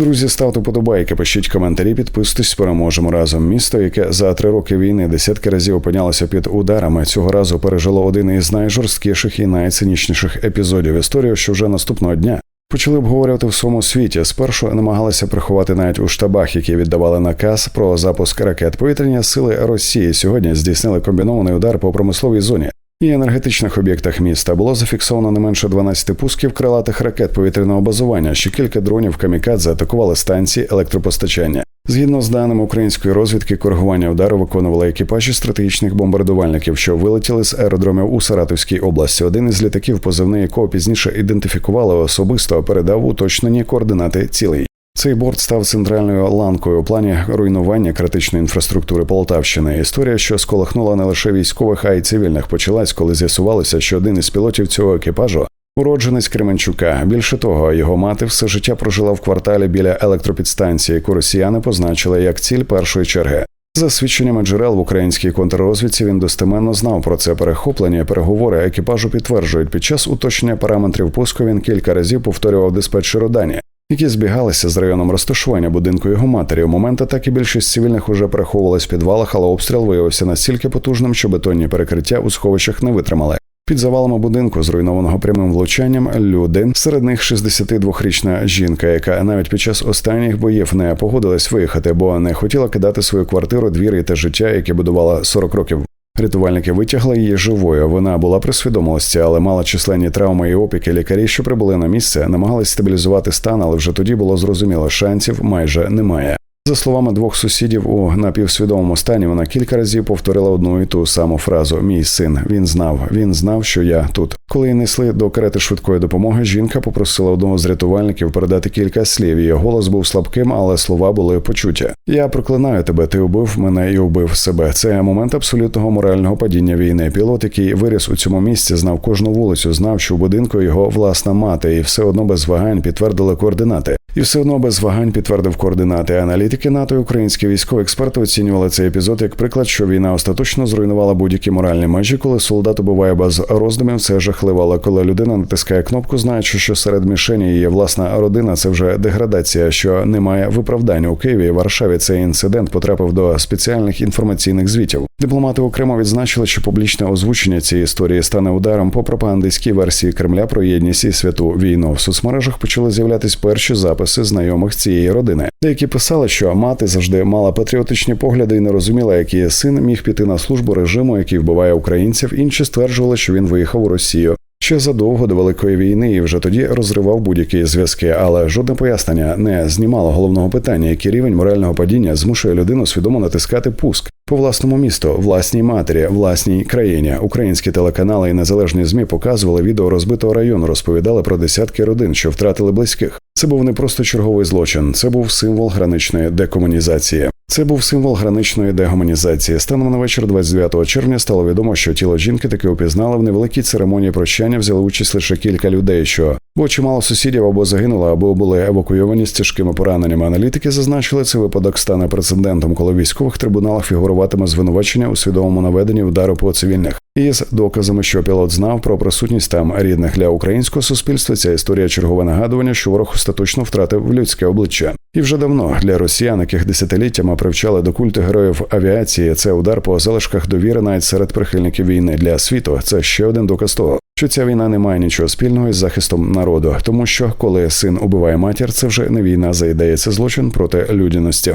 Друзі, ставте подобайки, пишіть коментарі, підписуйтесь, переможемо разом. Місто, яке за три роки війни десятки разів опинялося під ударами, цього разу пережило один із найжорсткіших і найцинічніших епізодів історії, що вже наступного дня. Почали обговорювати в своєму світі. Спершу намагалися приховати навіть у штабах, які віддавали наказ про запуск ракет. Повітряні сили Росії сьогодні здійснили комбінований удар по промисловій зоні і енергетичних об'єктах міста. Було зафіксовано не менше 12 пусків крилатих ракет повітряного базування. Ще кілька дронів камікадзе атакували станції електропостачання. Згідно з даними української розвідки, коригування удару виконували екіпажі стратегічних бомбардувальників, що вилетіли з аеродромів у Саратовській області. Один із літаків, позивний якого пізніше ідентифікували особисто, передав уточнені координати цілей. Цей борт став центральною ланкою у плані руйнування критичної інфраструктури Полтавщини. Історія, що сколихнула не лише військових, а й цивільних, почалась, коли з'ясувалося, що один із пілотів цього екіпажу уродженець Кременчука. Більше того, його мати все життя прожила в кварталі біля електропідстанції, яку росіяни позначили як ціль першої черги. За свідченнями джерел в українській контррозвідці він достеменно знав про це перехоплення. Переговори екіпажу підтверджують, під час уточнення параметрів пуску він кілька разів повторював диспетчеру дані, які збігалися з районом розташування будинку його матері. У момент атаки більшість цивільних уже переховувалась в підвалах, але обстріл виявився настільки потужним, що бетонні перекриття у сховищах не витримали. Під завалами будинку, зруйнованого прямим влучанням, люди серед них 62-річна жінка, яка навіть під час останніх боїв не погодилась виїхати, бо не хотіла кидати свою квартиру, двір та життя, яке будувала 40 років. Рятувальники витягли її живою. Вона була при свідомості, але мала численні травми і опіки. Лікарі, що прибули на місце, намагались стабілізувати стан, але вже тоді було зрозуміло, шансів майже немає. За словами двох сусідів у напівсвідомому стані, вона кілька разів повторила одну і ту саму фразу Мій син. Він знав, він знав, що я тут. Коли її несли до карети швидкої допомоги, жінка попросила одного з рятувальників передати кілька слів. Її голос був слабким, але слова були почуті. Я проклинаю тебе. Ти убив мене і убив себе. Це момент абсолютного морального падіння війни. Пілот, який виріс у цьому місці, знав кожну вулицю, знав, що у будинку його власна мати, і все одно без вагань підтвердили координати. І все одно без вагань підтвердив координати. Аналітики НАТО і українські військові експерти оцінювали цей епізод як приклад, що війна остаточно зруйнувала будь-які моральні межі, коли солдат убиває без роздумів. Це жахливо. Але коли людина натискає кнопку, знаючи, що серед мішені є власна родина, це вже деградація, що немає виправдання у Києві і Варшаві. Цей інцидент потрапив до спеціальних інформаційних звітів. Дипломати окремо відзначили, що публічне озвучення цієї історії стане ударом по пропагандистській версії Кремля про єдність і святу війну. В соцмережах почали з'являтись перші записи знайомих цієї родини. Деякі писали, що мати завжди мала патріотичні погляди і не розуміла, як син міг піти на службу режиму, який вбиває українців. Інші стверджували, що він виїхав у Росію. Ще задовго до великої війни і вже тоді розривав будь-які зв'язки, але жодне пояснення не знімало головного питання, який рівень морального падіння змушує людину свідомо натискати пуск по власному місту, власній матері, власній країні. Українські телеканали і незалежні змі показували відео розбитого району, розповідали про десятки родин, що втратили близьких. Це був не просто черговий злочин, це був символ граничної декомунізації. Це був символ граничної дегуманізації. Станом на вечір 29 червня стало відомо, що тіло жінки таки опізнали в невеликій церемонії прощання. Взяли участь лише кілька людей, що бо чимало сусідів або загинуло, або були евакуйовані з тяжкими пораненнями. Аналітики зазначили, цей випадок стане прецедентом, коли військових трибуналах фігуруватиме звинувачення у свідомому наведенні удару по цивільних. І з доказами, що пілот знав про присутність там рідних для українського суспільства, ця історія чергове нагадування, що ворог остаточно втратив людське обличчя. І вже давно для росіян, яких десятиліттями привчали до культу героїв авіації, це удар по залишках довіри навіть серед прихильників війни для світу. Це ще один доказ того, що ця війна не має нічого спільного із захистом народу, тому що коли син убиває матір, це вже не війна за ідеї, це злочин проти людяності.